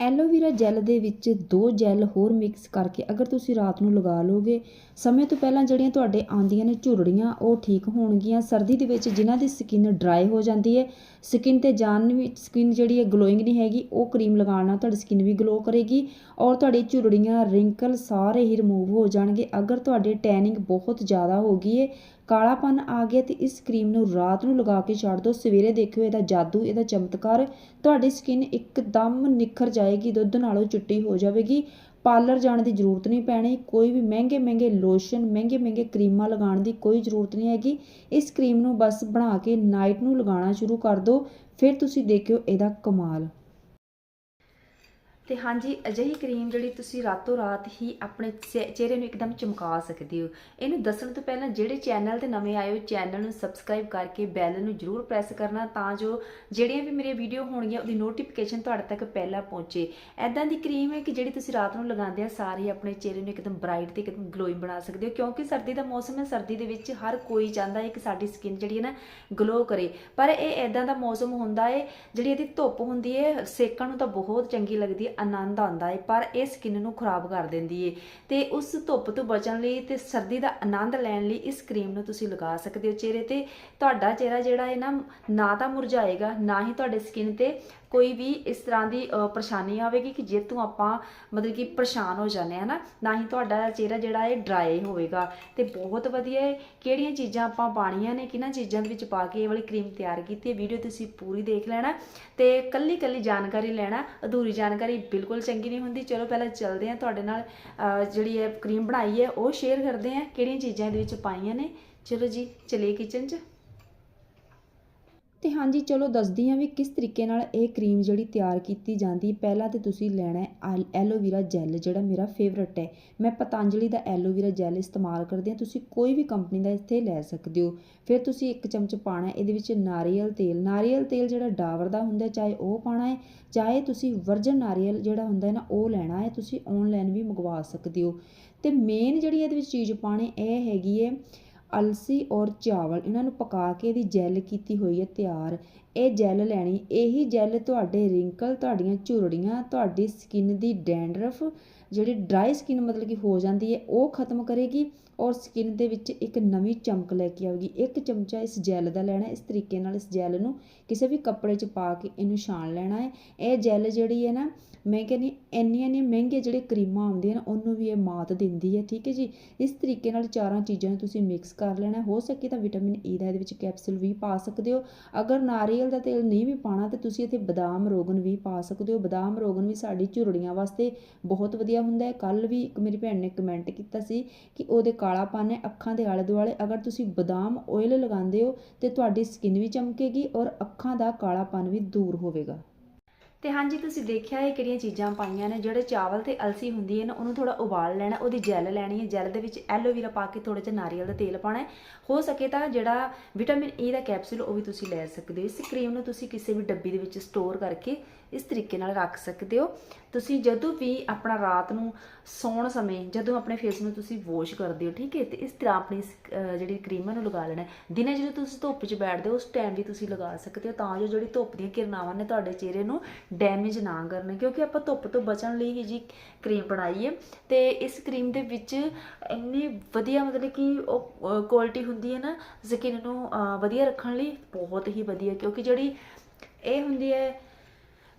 Aloe vera gel ਦੇ ਵਿੱਚ ਦੋ ਜੈਲ ਹੋਰ ਮਿਕਸ ਕਰਕੇ ਅਗਰ ਤੁਸੀਂ ਰਾਤ ਨੂੰ ਲਗਾ ਲੋਗੇ ਸਮੇਂ ਤੋਂ ਪਹਿਲਾਂ ਜਿਹੜੀਆਂ ਤੁਹਾਡੇ ਆਉਂਦੀਆਂ ਨੇ ਝੁਰੜੀਆਂ, ਉਹ ਠੀਕ ਹੋਣਗੀਆਂ। ਸਰਦੀ ਦੇ ਵਿੱਚ ਜਿਨ੍ਹਾਂ ਦੀ ਸਕਿਨ ਡਰਾਈ ਹੋ ਜਾਂਦੀ ਹੈ ਸਕਿਨ ਤੇ ਜਾਨ ਵੀ ਸਕਿਨ ਜਿਹੜੀ ਹੈ ਗਲੋਇੰਗ ਨਹੀਂ ਹੈਗੀ, ਉਹ ਕਰੀਮ ਲਗਾਉਣ ਨਾਲ ਤੁਹਾਡੀ ਸਕਿਨ ਵੀ ਗਲੋ ਕਰੇਗੀ ਔਰ ਤੁਹਾਡੀ ਝੁਰੜੀਆਂ ਰਿੰਕਲ ਸਾਰੇ ਹੀ ਰਿਮੂਵ ਹੋ ਜਾਣਗੇ। ਅਗਰ ਤੁਹਾਡੇ ਟੈਨਿੰਗ ਬਹੁਤ ਜ਼ਿਆਦਾ ਹੋ ਗਈ ਹੈ ਕਾਲਾਪਨ ਆ ਗਿਆ ਤੇ ਇਸ ਕਰੀਮ ਨੂੰ ਰਾਤ ਨੂੰ ਲਗਾ ਕੇ ਛੱਡ ਦਿਓ। ਸਵੇਰੇ ਦੇਖਿਓ, ਇਹਦਾ ਜਾਦੂ, ਇਹਦਾ ਚਮਤਕਾਰ। ਤੁਹਾਡੀ ਸਕਿਨ ਇੱਕਦਮ ਨਿਖਰ ਜਾਏਗੀ, ਦੁੱਧ ਨਾਲੋਂ ਚਿੱਟੀ ਹੋ ਜਾਵੇਗੀ। ਪਾਰਲਰ ਜਾਣ ਦੀ ਜ਼ਰੂਰਤ ਨਹੀਂ ਪੈਣੀ। ਕੋਈ ਵੀ ਮਹਿੰਗੇ ਮਹਿੰਗੇ ਲੋਸ਼ਨ ਮਹਿੰਗੇ ਮਹਿੰਗੇ ਕਰੀਮਾਂ ਲਗਾਉਣ ਦੀ ਕੋਈ ਜ਼ਰੂਰਤ ਨਹੀਂ ਹੈਗੀ। ਇਸ ਕਰੀਮ ਨੂੰ ਬਸ ਬਣਾ ਕੇ ਨਾਈਟ ਨੂੰ ਲਗਾਉਣਾ ਸ਼ੁਰੂ ਕਰ ਦਿਓ। ਫਿਰ ਤੁਸੀਂ ਦੇਖਿਓ ਇਹਦਾ ਕਮਾਲ। ਤੇ ਹਾਂਜੀ, ਅਜਿਹੀ ਕਰੀਮ ਜਿਹੜੀ ਤੁਸੀਂ ਰਾਤੋਂ ਰਾਤ ਹੀ ਆਪਣੇ ਚਿਹ- ਚਿਹਰੇ ਨੂੰ ਇੱਕਦਮ ਚਮਕਾ ਸਕਦੇ ਹੋ। ਇਹਨੂੰ ਦੱਸਣ ਤੋਂ ਪਹਿਲਾਂ ਜਿਹੜੇ ਚੈਨਲ ਤੇ ਨਵੇਂ ਆਏ ਹੋ, ਚੈਨਲ ਨੂੰ ਸਬਸਕ੍ਰਾਈਬ ਕਰਕੇ ਬੈਲ ਨੂੰ ਜਰੂਰ ਪ੍ਰੈਸ ਕਰਨਾ ਤਾਂ ਜੋ ਜਿਹੜੀਆਂ ਵੀ ਮੇਰੀਆਂ ਵੀਡੀਓ ਹੋਣਗੀਆਂ, ਉਹਦੀ ਨੋਟੀਫਿਕੇਸ਼ਨ ਤੁਹਾਡੇ ਤੱਕ ਪਹਿਲਾਂ ਪਹੁੰਚੇ। ਐਦਾਂ ਦੀ ਕਰੀਮ ਹੈ ਕਿ ਜਿਹੜੀ ਤੁਸੀਂ ਰਾਤ ਨੂੰ ਲਗਾਉਂਦੇ ਆ, ਸਾਰੇ ਆਪਣੇ ਚਿਹਰੇ ਨੂੰ ਇੱਕਦਮ ਬ੍ਰਾਈਟ ਤੇ ਇੱਕਦਮ ਗਲੋਇੰਗ ਬਣਾ ਸਕਦੇ ਹੋ। ਕਿਉਂਕਿ ਸਰਦੀ ਦਾ ਮੌਸਮ ਹੈ, ਸਰਦੀ ਦੇ ਵਿੱਚ ਹਰ ਕੋਈ ਚਾਹੁੰਦਾ ਹੈ ਕਿ ਸਾਡੀ ਸਕਿਨ ਜਿਹੜੀ ਹੈ ਨਾ ਗਲੋ ਕਰੇ। ਪਰ ਇਹ ਐਦਾਂ ਦਾ ਮੌਸਮ ਹੁੰਦਾ ਹੈ, ਜਿਹੜੀ ਇਹਦੀ ਧੁੱਪ ਹੁੰਦੀ ਹੈ, ਸੇਕਣ ਨੂੰ ਤਾਂ ਬਹੁਤ ਚੰਗੀ ਲੱਗਦੀ ਹੈ। ਆਨੰਦ ਆਉਂਦਾ ਏ, ਪਰ ਇਹ ਸਕਿਨ ਨੂੰ ਖਰਾਬ ਕਰ ਦਿੰਦੀ ਹੈ ਤੇ ਉਸ ਧੁੱਪ ਤੋਂ ਬਚਣ ਲਈ ਤੇ ਸਰਦੀ ਦਾ ਆਨੰਦ ਲੈਣ ਲਈ ਇਸ ਕਰੀਮ ਨੂੰ ਤੁਸੀਂ ਲਗਾ ਸਕਦੇ ਹੋ ਚਿਹਰੇ ਤੇ। ਤੁਹਾਡਾ ਚਿਹਰਾ ਜਿਹੜਾ ਹੈ ਨਾ ਨਾ ਤਾਂ ਮੁਰਝਾਏਗਾ, ਨਾ ਹੀ ਤੁਹਾਡੇ ਸਕਿਨ ਤੇ ਕੋਈ ਵੀ ਇਸ ਤਰ੍ਹਾਂ ਦੀ ਪਰੇਸ਼ਾਨੀ ਆਵੇਗੀ ਕਿ ਜੇ ਤੋਂ ਆਪਾਂ ਮਤਲਬ ਕਿ ਪਰੇਸ਼ਾਨ ਹੋ ਜਾਂਦੇ ਆ ਨਾ ਨਾ ਹੀ ਤੁਹਾਡਾ ਚਿਹਰਾ ਜਿਹੜਾ ਹੈ ਡਰਾਈ ਹੋਵੇਗਾ। ਤੇ ਬਹੁਤ ਵਧੀਆ ਹੈ ਕਿਹੜੀਆਂ ਚੀਜ਼ਾਂ ਆਪਾਂ ਪਾਣੀਆਂ ਨੇ ਕਿਹਨਾਂ ਚੀਜ਼ਾਂ ਦੇ ਵਿੱਚ ਪਾ ਕੇ ਇਹ ਵਾਲੀ ਕਰੀਮ ਤਿਆਰ ਕੀਤੀ ਹੈ, ਵੀਡੀਓ ਤੁਸੀਂ ਪੂਰੀ ਦੇਖ ਲੈਣਾ ਤੇ ਕੱਲੀ ਕੱਲੀ ਜਾਣਕਾਰੀ ਲੈਣਾ, ਅਧੂਰੀ ਜਾਣਕਾਰੀ ਬਿਲਕੁਲ ਚੰਗੀ ਨਹੀਂ ਹੁੰਦੀ। ਚਲੋ ਪਹਿਲਾਂ ਚੱਲਦੇ ਆ ਤੁਹਾਡੇ ਨਾਲ ਜਿਹੜੀ ਇਹ ਕਰੀਮ ਬਣਾਈ ਹੈ, ਉਹ ਸ਼ੇਅਰ ਕਰਦੇ ਆ ਕਿਹੜੀਆਂ ਚੀਜ਼ਾਂ ਇਹਦੇ ਵਿੱਚ ਪਾਈਆਂ ਨੇ। ਚਲੋ ਜੀ, ਚਲੀਏ ਕਿਚਨ 'ਚ। ਤੇ ਹਾਂਜੀ, ਚਲੋ ਦੱਸਦੀ ਹਾਂ ਵੀ ਕਿਸ ਤਰੀਕੇ ਨਾਲ ਇਹ ਕਰੀਮ ਜਿਹੜੀ ਤਿਆਰ ਕੀਤੀ ਜਾਂਦੀ ਪਹਿਲਾਂ ਤੇ ਤੁਸੀਂ ਲੈਣਾ ਹੈ ਐਲ- ਐਲੋਵੀਰਾ ਜੈਲ, ਜਿਹੜਾ ਮੇਰਾ ਫੇਵਰਟ ਹੈ। ਮੈਂ ਪਤੰਜਲੀ ਦਾ ਐਲੋਵੀਰਾ ਜੈਲ ਇਸਤੇਮਾਲ ਕਰਦੀ ਹਾਂ। ਤੁਸੀਂ ਕੋਈ ਵੀ ਕੰਪਨੀ ਦਾ ਇੱਥੇ ਲੈ ਸਕਦੇ ਹੋ। ਫਿਰ ਤੁਸੀਂ ਇੱਕ ਚਮਚ ਪਾਣਾ ਇਹਦੇ ਵਿੱਚ ਨਾਰੀਅਲ ਤੇਲ। ਨਾਰੀਅਲ ਤੇਲ ਜਿਹੜਾ ਡਾਵਰ ਦਾ ਹੁੰਦਾ ਚਾਹੇ ਉਹ ਪਾਣਾ ਹੈ, ਚਾਹੇ ਤੁਸੀਂ ਵਰਜਨ ਨਾਰੀਅਲ ਜਿਹੜਾ ਹੁੰਦਾ ਹੈ ਨਾ, ਉਹ ਲੈਣਾ ਹੈ। ਤੁਸੀਂ ਆਨਲਾਈਨ ਵੀ ਮੰਗਵਾ ਸਕਦੇ ਹੋ। ਤੇ ਮੇਨ ਜਿਹੜੀ ਇਹਦੇ ਵਿੱਚ ਚੀਜ਼ ਪਾਣੀ ਇਹ ਹੈਗੀ ਹੈ ਅਲਸੀ ਔਰ ਚਾਵਲ ਇਹਨਾਂ ਨੂੰ ਪਕਾ ਕੇ ਇਹਦੀ ਜੈਲ ਕੀਤੀ ਹੋਈ ਹੈ ਤਿਆਰ। ਇਹ ਜੈਲ ਲੈਣੀ। ਇਹੀ ਜੈਲ ਤੁਹਾਡੇ ਰਿੰਕਲ ਤੁਹਾਡੀਆਂ ਝੁਰੜੀਆਂ, ਤੁਹਾਡੀ ਸਕਿਨ ਦੀ ਡੈਂਡਰਫ ਜਿਹੜੀ ਡਰਾਈ ਸਕਿਨ ਮਤਲਬ ਕਿ ਹੋ ਜਾਂਦੀ ਹੈ, ਉਹ ਖਤਮ ਕਰੇਗੀ ਔਰ ਸਕਿਨ ਦੇ ਵਿੱਚ ਇੱਕ ਨਵੀਂ ਚਮਕ ਲੈ ਕੇ ਆਵੇਗੀ ਇੱਕ ਚਮਚਾ ਇਸ ਜੈਲ ਦਾ ਲੈਣਾ ਇਸ ਤਰੀਕੇ ਨਾਲ ਇਸ ਜੈਲ ਨੂੰ ਕਿਸੇ ਵੀ ਕੱਪੜੇ 'ਚ ਪਾ ਕੇ ਇਹਨੂੰ ਛਾਣ ਲੈਣਾ ਹੈ। ਇਹ ਜੈਲ ਜਿਹੜੀ ਹੈ ਨਾ, ਮੈਂ ਕਹਿੰਦੀ ਇੰਨੀਆਂ ਇੰਨੀਆਂ ਮਹਿੰਗੇ ਜਿਹੜੇ ਕਰੀਮਾਂ ਆਉਂਦੀਆਂ ਨੇ, ਉਹਨੂੰ ਵੀ ਇਹ ਮਾਤ ਦਿੰਦੀ ਹੈ। ਠੀਕ ਹੈ ਜੀ? ਇਸ ਤਰੀਕੇ ਨਾਲ ਚਾਰਾਂ ਚੀਜ਼ਾਂ ਨੂੰ ਤੁਸੀਂ ਮਿਕਸ ਕਰ ਲੈਣਾ ਹੋ। ਸਕੇ ਤਾਂ ਵਿਟਾਮਿਨ ਈ e ਦਾ ਇਹਦੇ ਵਿੱਚ ਕੈਪਸੂਲ ਵੀ ਪਾ ਸਕਦੇ ਹੋ। ਅਗਰ ਨਾਰੀਅਲ ਦਾ ਤੇਲ ਨਹੀਂ ਵੀ ਪਾਣਾ ਤੇ ਤੁਸੀਂ ਇੱਥੇ ਬਦਾਮ, ਰੋਗਨ ਵੀ ਪਾ ਸਕਦੇ ਹੋ। ਬਦਾਮ, ਰੋਗਨ ਵੀ ਸਾਡੀ ਝੁਰੜੀਆਂ ਵਾਸਤੇ ਬਹੁਤ ਵਧੀਆ ਹੁੰਦਾ ਹੈ। ਕੱਲ ਵੀ ਇੱਕ ਮੇਰੀ ਭੈਣ ਨੇ ਕਮੈਂਟ ਕੀਤਾ ਸੀ ਕਿ ਉਹਦੇ ਕਾਲਾਪਨ ਹੈ, ਅੱਖਾਂ ਦੇ ਆਲੇ ਦੁਆਲੇ ਅਗਰ ਤੁਸੀਂ ਬਦਾਮ ਆਇਲ ਲਗਾਉਂਦੇ ਹੋ ਤੇ ਤੁਹਾਡੀ ਸਕਿਨ ਵੀ ਚਮਕੇਗੀ ਔਰ ਅੱਖਾਂ ਦਾ ਕਾਲਾਪਨ ਵੀ ਦੂਰ ਹੋਵੇਗਾ। ਤੇ ਹਾਂਜੀ, ਤੁਸੀਂ ਦੇਖਿਆ ਇਹ ਕਿਹੜੀਆਂ ਚੀਜ਼ਾਂ ਪਾਈਆਂ ਨੇ? ਜਿਹੜੇ ਚਾਵਲ ਤੇ ਅਲਸੀ ਹੁੰਦੀ ਹੈ ਨਾ, ਉਹਨੂੰ ਥੋੜਾ ਉਬਾਲ ਲੈਣਾ, ਉਹਦੀ ਜੈਲ ਲੈਣੀ ਹੈ। ਜੈਲ ਦੇ ਵਿੱਚ ਐਲੋਵੀਰਾ ਪਾ ਕੇ ਥੋੜਾ ਜਿਹਾ ਨਾਰੀਅਲ ਦਾ ਤੇਲ ਪਾਣਾ ਹੈ। ਹੋ ਸਕੇ ਤਾਂ ਜਿਹੜਾ ਵਿਟਾਮਿਨ ਈ ਦਾ ਕੈਪਸੂਲ, ਉਹ ਵੀ ਤੁਸੀਂ ਲੈ ਸਕਦੇ ਹੋ। ਇਸ ਕਰੀਮ ਨੂੰ ਤੁਸੀਂ ਕਿਸੇ ਵੀ ਡੱਬੀ ਦੇ ਵਿੱਚ ਸਟੋਰ ਕਰਕੇ ਇਸ ਤਰੀਕੇ ਨਾਲ ਰੱਖ ਸਕਦੇ ਹੋ। ਤੁਸੀਂ ਜਦੋਂ ਵੀ ਆਪਣਾ ਰਾਤ ਨੂੰ ਸੌਣ ਸਮੇਂ ਜਦੋਂ ਆਪਣੇ ਫੇਸ ਨੂੰ ਤੁਸੀਂ ਵਾਸ਼ ਕਰਦੇ ਹੋ, ਠੀਕ ਹੈ? ਤੇ ਇਸ ਤਰ੍ਹਾਂ ਆਪਣੀ ਸ- ਅਹ ਜਿਹੜੀ ਕਰੀਮਾਂ ਨੂੰ ਲਗਾ ਲੈਣਾ ਦਿਨੇ ਜਦੋਂ ਤੁਸੀਂ ਧੁੱਪ 'ਚ ਬੈਠਦੇ ਹੋ, ਉਸ ਟਾਈਮ ਵੀ ਤੁਸੀਂ ਲਗਾ ਸਕਦੇ ਹੋ, ਤਾਂ ਜੋ ਜਿਹੜੀ ਧੁੱਪ ਦੀਆਂ ਕਿਰਨਾਵਾਂ ਨੇ ਤੁਹਾਡੇ ਚਿਹਰੇ ਨੂੰ ਡੈਮੇਜ ਨਾ ਕਰਨ, ਕਿਉਂਕਿ ਆਪਾਂ ਧੁੱਪ ਤੋਂ ਬਚਣ ਲਈ ਹੀ ਜੀ ਕਰੀਮ ਬਣਾਈ ਹੈ। ਤੇ ਇਸ ਕਰੀਮ ਦੇ ਵਿੱਚ ਇੰਨੀ ਵਧੀਆ ਮਤਲਬ ਕਿ ਉਹ ਕੁਆਲਿਟੀ ਹੁੰਦੀ ਹੈ ਨਾ ਸਕਿਨ ਨੂੰ ਵਧੀਆ ਰੱਖਣ ਲਈ ਬਹੁਤ ਹੀ ਵਧੀਆ, ਕਿਉਂਕਿ ਜਿਹੜੀ ਇਹ ਹੁੰਦੀ ਹੈ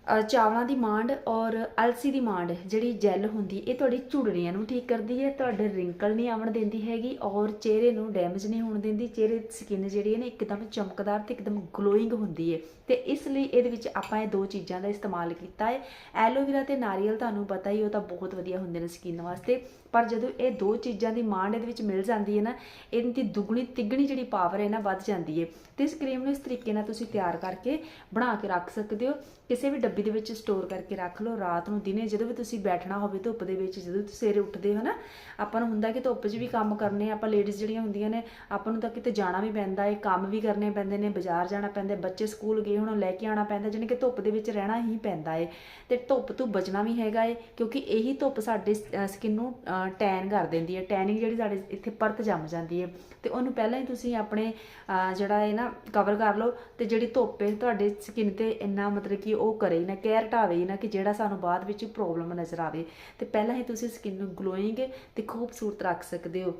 ਚਾਵਲਾਂ ਦੀ ਮਾਂਡ ਔਰ ਅਲਸੀ ਦੀ ਮਾਂਡ, ਜਿਹੜੀ ਜੈਲ ਹੁੰਦੀ, ਇਹ ਤੁਹਾਡੀ ਝੁਰੜੀਆਂ ਨੂੰ ਠੀਕ ਕਰਦੀ ਹੈ, ਤੁਹਾਡੇ ਰਿੰਕਲ ਨਹੀਂ ਆਉਣ ਦਿੰਦੀ ਹੈਗੀ ਔਰ ਚਿਹਰੇ ਨੂੰ ਡੈਮੇਜ ਨਹੀਂ ਹੋਣ ਦਿੰਦੀ, ਚਿਹਰੇ ਦੀ ਸਕਿਨ ਜਿਹੜੀ ਹੈ ਨਾ ਇੱਕਦਮ ਚਮਕਦਾਰ ਤੇ ਇੱਕਦਮ ਗਲੋਇੰਗ ਹੁੰਦੀ ਹੈ। ਤੇ ਇਸ ਲਈ ਇਹਦੇ ਵਿੱਚ ਆਪਾਂ ਇਹ ਦੋ ਚੀਜ਼ਾਂ ਦਾ ਇਸਤੇਮਾਲ ਕੀਤਾ ਹੈ। ਐਲੋਵੇਰਾ ਤੇ ਨਾਰੀਅਲ ਤੁਹਾਨੂੰ ਪਤਾ ਹੀ ਉਹ ਤਾਂ ਬਹੁਤ ਵਧੀਆ ਹੁੰਦੇ ਨੇ ਸਕਿਨ ਵਾਸਤੇ, ਪਰ ਜਦੋਂ ਇਹ ਦੋ ਚੀਜ਼ਾਂ ਦੀ ਮਾਂਡ ਇਹਦੇ ਵਿੱਚ ਮਿਲ ਜਾਂਦੀ ਹੈ ਨਾ, ਇਹਦੀ ਦੀ ਦੁੱਗਣੀ ਤਿੱਗਣੀ ਜਿਹੜੀ ਪਾਵਰ ਹੈ ਨਾ ਵੱਧ ਜਾਂਦੀ ਹੈ। ਤੇ ਇਸ ਕਰੀਮ ਨੂੰ ਇਸ ਤਰੀਕੇ ਨਾਲ ਤੁਸੀਂ ਤਿਆਰ ਕਰਕੇ ਬਣਾ ਕੇ ਰੱਖ ਸਕਦੇ ਹੋ। ਕਿਸੇ ਵੀ ਡੱਬੀ ਦੇ ਵਿੱਚ ਸਟੋਰ ਕਰਕੇ ਰੱਖ ਲਓ, ਰਾਤ ਨੂੰ, ਦਿਨੇ ਜਦੋਂ ਵੀ ਤੁਸੀਂ ਬੈਠਣਾ ਹੋਵੇ ਧੁੱਪ ਦੇ ਵਿੱਚ, ਜਦੋਂ ਤੁਸੀਂ ਸਵੇਰੇ ਉੱਠਦੇ ਹੋ ਨਾ, ਆਪਾਂ ਨੂੰ ਹੁੰਦਾ ਕਿ ਧੁੱਪ 'ਚ ਵੀ ਕੰਮ ਕਰਨੇ ਆਪਾਂ ਲੇਡੀਜ਼ ਜਿਹੜੀਆਂ ਹੁੰਦੀਆਂ ਨੇ, ਆਪਾਂ ਨੂੰ ਤਾਂ ਕਿਤੇ ਜਾਣਾ ਵੀ ਪੈਂਦਾ ਹੈ, ਕੰਮ ਵੀ ਕਰਨੇ ਪੈਂਦੇ ਨੇ, ਬਾਜ਼ਾਰ ਜਾਣਾ ਪੈਂਦਾ ਬੱਚੇ ਸਕੂਲ ਗਏ ਹੁਣ, ਲੈ ਕੇ ਆਉਣਾ ਪੈਂਦਾ, ਜਾਣੀ ਕਿ ਧੁੱਪ ਦੇ ਵਿੱਚ ਰਹਿਣਾ ਹੀ ਪੈਂਦਾ ਹੈ। ਤੇ ਧੁੱਪ ਤੋਂ ਬਚਣਾ ਵੀ ਹੈਗਾ ਹੈ, ਕਿਉਂਕਿ ਇਹੀ ਧੁੱਪ ਸਾਡੇ ਸਕਿਨ ਨੂੰ ਟੈਨ ਕਰ ਦਿੰਦੀ ਹੈ ਟੈਨਿੰਗ ਜਿਹੜੀ ਸਾਡੇ ਇੱਥੇ ਪਰਤ ਜੰਮ ਜਾਂਦੀ ਹੈ। ਤੇ ਉਹਨੂੰ ਪਹਿਲਾਂ ਹੀ ਤੁਸੀਂ ਆਪਣੇ ਜਿਹੜਾ ਹੈ ਨਾ ਕਵਰ ਕਰ ਲਓ, ਤੇ ਜਿਹੜੀ ਧੁੱਪ ਹੈ, ਤੁਹਾਡੇ ਸਕਿਨ ਤੇ ਇੰਨਾ ਮਤਲਬ ਕਿ ਉਹ ਕਰੇ ਨਾ ਕੇਅਰ ਹਟਾਵੇ ਨਾ ਕਿ ਜਿਹੜਾ ਸਾਨੂੰ ਬਾਅਦ ਵਿੱਚ ਪ੍ਰੋਬਲਮ ਨਜ਼ਰ ਆਵੇ। ਤੇ ਪਹਿਲਾਂ ਹੀ ਤੁਸੀਂ ਸਕਿਨ ਨੂੰ ਗਲੋਇੰਗ ਤੇ ਖੂਬਸੂਰਤ ਰੱਖ ਸਕਦੇ ਹੋ।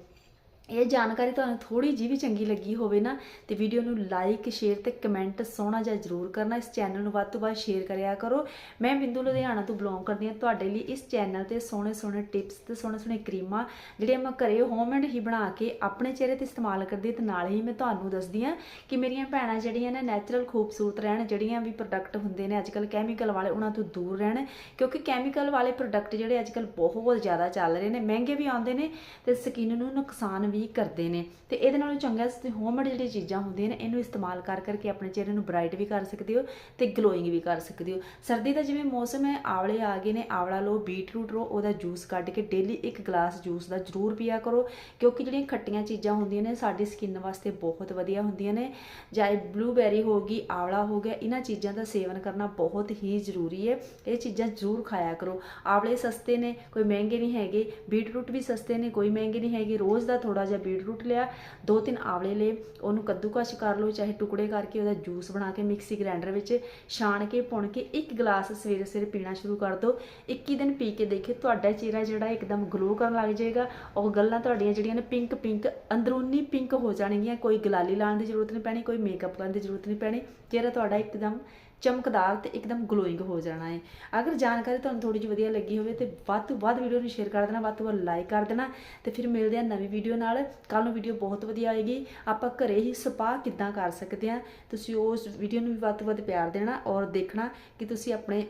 ਇਹ ਜਾਣਕਾਰੀ ਤੁਹਾਨੂੰ ਥੋੜੀ ਜਿਹੀ ਵੀ ਚੰਗੀ ਲੱਗੀ ਹੋਵੇ ਨਾ, ਤੇ ਵੀਡੀਓ ਨੂੰ ਲਾਈਕ ਸ਼ੇਅਰ ਤੇ ਕਮੈਂਟ ਸੋਹਣਾ ਜਿਹਾ ਜ਼ਰੂਰ ਕਰਨਾ, ਇਸ ਚੈਨਲ ਨੂੰ ਵੱਧ ਤੋਂ ਵੱਧ ਸ਼ੇਅਰ ਕਰਿਆ ਕਰੋ। ਮੈਂ ਬਿੰਦੂ ਲੁਧਿਆਣਾ ਤੋਂ ਬਿਲੋਂਗ ਕਰਦੀ ਹਾਂ, ਤੁਹਾਡੇ ਲਈ ਇਸ ਚੈਨਲ ਤੇ ਸੋਹਣੇ ਸੋਹਣੇ ਟਿਪਸ ਤੇ ਸੋਹਣੇ ਸੋਹਣੇ ਕਰੀਮਾਂ, ਜਿਹੜੀਆਂ ਮੈਂ ਘਰੇ ਹੋਮਮੇਡ ਹੀ ਬਣਾ ਕੇ ਆਪਣੇ ਚਿਹਰੇ ਤੇ ਇਸਤੇਮਾਲ ਕਰਦੀ ਹਾਂ, ਤੇ ਨਾਲ ਹੀ ਮੈਂ ਤੁਹਾਨੂੰ ਦੱਸਦੀ ਹਾਂ ਕਿ ਮੇਰੀਆਂ ਭੈਣਾਂ ਜਿਹੜੀਆਂ ਨੇ ਨੈਚੁਰਲ ਖੂਬਸੂਰਤ ਰਹਿਣ, ਜਿਹੜੀਆਂ ਵੀ ਪ੍ਰੋਡਕਟ ਹੁੰਦੇ ਨੇ ਅੱਜਕੱਲ ਕੈਮੀਕਲ ਵਾਲੇ ਉਹਨਾਂ ਤੋਂ ਦੂਰ ਰਹਿਣ, ਕਿਉਂਕਿ ਕੈਮੀਕਲ ਵਾਲੇ ਪ੍ਰੋਡਕਟ ਜਿਹੜੇ ਅੱਜਕੱਲ ਬਹੁਤ ਜ਼ਿਆਦਾ ਚੱਲ ਰਹੇ ਨੇ, ਮਹਿੰਗੇ ਵੀ ਆਉਂਦੇ ਨੇ ਤੇ ਸਕਿਨ ਨੂੰ ਨੁਕਸਾਨ ਵੀ ਕਰਦੇ ਨੇ ਤੇ ਇਹਦੇ ਨਾਲੋਂ ਚੰਗਾ ਤੁਸੀਂ ਹੋਮਮੇਡ ਜਿਹੜੀਆਂ ਚੀਜ਼ਾਂ ਹੁੰਦੀਆਂ ਨੇ, ਇਹਨੂੰ ਇਸਤੇਮਾਲ ਕਰ ਕਰਕੇ ਆਪਣੇ ਚਿਹਰੇ ਨੂੰ ਬ੍ਰਾਈਟ ਵੀ ਕਰ ਸਕਦੇ ਹੋ ਤੇ ਗਲੋਇੰਗ ਵੀ ਕਰ ਸਕਦੇ ਹੋ। ਸਰਦੀ ਦਾ ਜਿਵੇਂ ਮੌਸਮ ਹੈ, ਆਵਲੇ ਆ ਗਏ ਨੇ, ਆਵਲਾ ਲਓ ਬੀਟਰੂਟ ਲਓ ਉਹਦਾ ਜੂਸ ਕੱਢ ਕੇ ਡੇਲੀ ਇੱਕ ਗਲਾਸ ਜੂਸ ਦਾ ਜ਼ਰੂਰ ਪੀਆ ਕਰੋ, ਕਿਉਂਕਿ ਜਿਹੜੀਆਂ ਖੱਟੀਆਂ ਚੀਜ਼ਾਂ ਹੁੰਦੀਆਂ ਨੇ, ਸਾਡੀ ਸਕਿਨ ਵਾਸਤੇ ਬਹੁਤ ਵਧੀਆ ਹੁੰਦੀਆਂ ਨੇ। ਚਾਹੇ ਬਲੂਬੈਰੀ ਹੋ ਗਈ, ਆਵਲਾ ਹੋ ਗਿਆ, ਇਹਨਾਂ ਚੀਜ਼ਾਂ ਦਾ ਸੇਵਨ ਕਰਨਾ ਬਹੁਤ ਹੀ ਜ਼ਰੂਰੀ ਹੈ। ਇਹ ਚੀਜ਼ਾਂ ਜ਼ਰੂਰ ਖਾਇਆ ਕਰੋ। ਆਵਲੇ ਸਸਤੇ ਨੇ, ਕੋਈ ਮਹਿੰਗੇ ਨਹੀਂ ਹੈਗੇ ਬੀਟਰੂਟ ਵੀ ਸਸਤੇ ਨੇ, ਕੋਈ ਮਹਿੰਗੇ ਨਹੀਂ ਹੈਗੇ, ਰੋਜ਼ ਦਾ ਥੋੜਾ ਜਿਹਾ ਬੀਟਰੂਟ ਲਿਆ ਦੋ ਤਿੰਨ ਆਵਲੇ ਲਏ, ਉਹਨੂੰ ਕੱਦੂਕਸ਼ ਕਰ ਲਓ, ਚਾਹੇ ਟੁਕੜੇ ਕਰਕੇ ਉਹਦਾ ਜੂਸ ਬਣਾ ਕੇ ਮਿਕਸੀ ਗ੍ਰਾਈਂਡਰ ਵਿੱਚ ਛਾਣ ਕੇ ਪੁਣ ਕੇ ਇੱਕ ਗਲਾਸ ਸਵੇਰੇ ਸਵੇਰੇ ਪੀਣਾ ਸ਼ੁਰੂ ਕਰ ਦਿਓ 21 ਦਿਨ ਪੀ ਕੇ ਦੇਖੇ ਤੁਹਾਡਾ ਚਿਹਰਾ ਜਿਹੜਾ ਇੱਕਦਮ ਗਲੋ ਕਰਨ ਲੱਗ ਜਾਏਗਾ। ਉਹ ਗੱਲਾਂ ਤੁਹਾਡੀਆਂ ਜਿਹੜੀਆਂ ਨੇ ਪਿੰਕ ਪਿੰਕ ਅੰਦਰੂਨੀ ਪਿੰਕ ਹੋ ਜਾਣਗੀਆਂ। ਕੋਈ ਗਲਾਲੀ ਲਾਉਣ ਦੀ ਜ਼ਰੂਰਤ ਨਹੀਂ ਪੈਣੀ, ਕੋਈ ਮੇਕਅਪ ਕਰਨ ਦੀ ਜ਼ਰੂਰਤ ਨਹੀਂ ਪੈਣੀ। ਚਿਹਰਾ ਤੁਹਾਡਾ ਇੱਕਦਮ ਚਮਕਦਾਰ ਤੇ ਇੱਕਦਮ ਗਲੋਇੰਗ ਹੋ ਜਾਣਾ ਹੈ ਅਗਰ ਜਾਣਕਾਰੀ ਤੁਹਾਨੂੰ ਥੋੜੀ ਜਿਹੀ ਵਧੀਆ ਲੱਗੀ ਹੋਵੇ ਤੇ ਵੱਧ ਤੋਂ ਵੱਧ ਵੀਡੀਓ ਨੂੰ ਸ਼ੇਅਰ ਕਰ ਦੇਣਾ, ਵੱਧ ਤੋਂ ਵੱਧ ਲਾਈਕ ਕਰ ਦੇਣਾ ਤੇ ਫਿਰ ਮਿਲਦੇ ਆ ਨਵੀਂ ਵੀਡੀਓ ਨਾਲ। ਕੱਲ ਨੂੰ ਵੀਡੀਓ ਬਹੁਤ ਵਧੀਆ ਆਏਗੀ। ਆਪਾਂ ਘਰੇ ਹੀ ਸਪਾ ਕਿੱਦਾਂ ਕਰ ਸਕਦੇ ਆ ਤੁਸੀਂ ਉਸ ਵੀਡੀਓ ਨੂੰ ਵੀ ਵੱਧ ਤੋਂ ਵੱਧ ਪਿਆਰ ਦੇਣਾ ਔਰ ਦੇਖਣਾ ਕਿ ਤੁਸੀਂ ਆਪਣੇ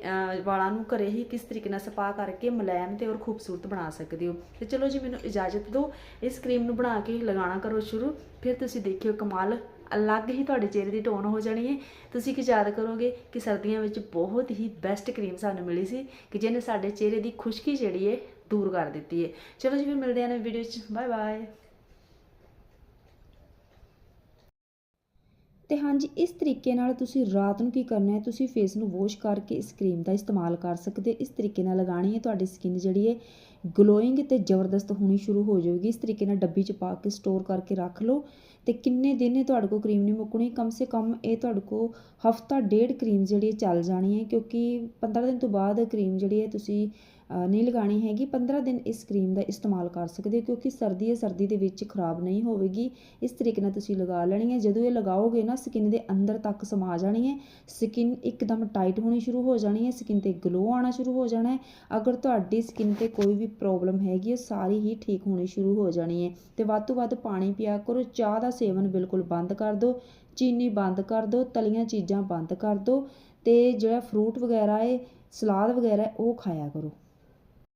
ਵਾਲਾਂ ਨੂੰ ਘਰੇ ਹੀ ਕਿਸ ਤਰੀਕੇ ਨਾਲ ਸਪਾ ਕਰਕੇ ਮੁਲਾਇਮ ਤੇ ਔਰ ਖੂਬਸੂਰਤ ਬਣਾ ਸਕਦੇ ਹੋ। ਤੇ ਚਲੋ ਜੀ, ਮੈਨੂੰ ਇਜਾਜ਼ਤ ਦਿਓ। ਇਸ ਕਰੀਮ ਨੂੰ ਬਣਾ ਕੇ ਲਗਾਉਣਾ ਕਰੋ ਸ਼ੁਰੂ। ਫਿਰ ਤੁਸੀਂ ਦੇਖਿਓ ਕਮਾਲ ਅਲੱਗ ਹੀ ਤੁਹਾਡੇ ਚਿਹਰੇ ਦੀ ਟੋਨ ਹੋ ਜਾਣੀ ਹੈ। ਤੁਸੀਂ ਕੀ ਯਾਦ ਕਰੋਗੇ ਕਿ ਸਰਦੀਆਂ ਵਿੱਚ ਬਹੁਤ ਹੀ ਬੈਸਟ ਕਰੀਮ ਸਾਨੂੰ ਮਿਲੀ ਸੀ ਕਿ ਜਿਹਨੇ ਸਾਡੇ ਚਿਹਰੇ ਦੀ ਖੁਸ਼ਕੀ ਜਿਹੜੀ ਹੈ ਦੂਰ ਕਰ ਦਿੱਤੀ ਹੈ। ਚਲੋ ਜੀ, ਫਿਰ ਮਿਲਦੇ ਹਾਂ ਨਵੀਂ ਵੀਡੀਓ 'ਚ ਬਾਏ ਬਾਏ ਤੇ ਹਾਂਜੀ, ਇਸ ਤਰੀਕੇ ਨਾਲ ਤੁਸੀਂ ਰਾਤ ਨੂੰ ਕੀ ਕਰਨਾ ਹੈ? ਤੁਸੀਂ ਫੇਸ ਨੂੰ ਵਾਸ਼ ਕਰਕੇ ਇਸ ਕਰੀਮ ਦਾ ਇਸਤੇਮਾਲ ਕਰ ਸਕਦੇ ਹੋ। ਇਸ ਤਰੀਕੇ ਨਾਲ ਲਗਾਣੀ ਹੈ, ਤੁਹਾਡੀ ਸਕਿਨ ਜਿਹੜੀ ਹੈ ਗਲੋਇੰਗ ਤੇ ਜ਼ਬਰਦਸਤ ਹੋਣੀ ਸ਼ੁਰੂ ਹੋ ਜਾਊਗੀ। ਇਸ ਤਰੀਕੇ ਨਾਲ ਡੱਬੀ 'ਚ ਪਾ ਕੇ ਸਟੋਰ ਕਰਕੇ ਰੱਖ ਲਓ ਤੇ ਕਿੰਨੇ ਦਿਨ ਇਹ ਤੁਹਾਡੇ ਕੋਲ ਕਰੀਮ ਨਹੀਂ ਮੁੱਕਣੀ? ਕਮ ਸੇ ਕਮ ਇਹ ਤੁਹਾਡੇ ਕੋਲ ਹਫਤਾ ਡੇਢ ਕਰੀਮ ਜਿਹੜੀ ਚੱਲ ਜਾਣੀ ਹੈ, ਕਿਉਂਕਿ 15 ਦਿਨ ਤੋਂ ਬਾਅਦ ਕਰੀਮ ਜਿਹੜੀ ਹੈ ਤੁਸੀਂ ਨਹੀਂ ਲਗਾਣੀ ਹੈਗੀ। 15 ਦਿਨ ਇਸ ਕਰੀਮ ਦਾ ਇਸਤੇਮਾਲ ਕਰ ਸਕਦੇ ਹੋ ਕਿਉਂਕਿ ਸਰਦੀ ਹੈ, ਸਰਦੀ ਦੇ ਵਿੱਚ ਖਰਾਬ ਨਹੀਂ ਹੋਵੇਗੀ। ਇਸ ਤਰੀਕੇ ਨਾਲ ਤੁਸੀਂ ਲਗਾ ਲੈਣੀ ਹੈ। ਜਦੋਂ ਇਹ ਲਗਾਓਗੇ ਨਾ ਸਕਿਨ ਦੇ ਅੰਦਰ ਤੱਕ ਸਮਾ ਜਾਣੀ ਹੈ। ਸਕਿਨ ਇੱਕਦਮ ਟਾਈਟ ਹੋਣੀ ਸ਼ੁਰੂ ਹੋ ਜਾਣੀ ਹੈ। ਸਕਿਨ ਤੇ ਗਲੋ ਆਉਣਾ ਸ਼ੁਰੂ ਹੋ ਜਾਣਾ ਹੈ। ਅਗਰ ਤੁਹਾਡੀ ਸਕਿਨ ਤੇ ਕੋਈ ਵੀ ਪ੍ਰੋਬਲਮ ਹੈਗੀ ਹੈ, ਸਾਰੀ ਹੀ ਠੀਕ ਹੋਣੀ ਸ਼ੁਰੂ ਹੋ ਜਾਣੀ ਹੈ। ਤੇ ਵੱਧ ਤੋਂ ਵੱਧ ਪਾਣੀ ਪਿਆ ਕਰੋ। ਚਾਹ ਦਾ ਸੇਵਨ ਬਿਲਕੁਲ ਬੰਦ ਕਰ ਦਿਓ। ਚੀਨੀ ਬੰਦ ਕਰ ਦਿਓ। ਤਲੀਆਂ ਚੀਜ਼ਾਂ ਬੰਦ ਕਰ ਦਿਓ। ਤੇ ਜਿਹੜਾ ਫਰੂਟ ਵਗੈਰਾ ਹੈ, ਸਲਾਦ ਵਗੈਰਾ ਉਹ ਖਾਇਆ ਕਰੋ।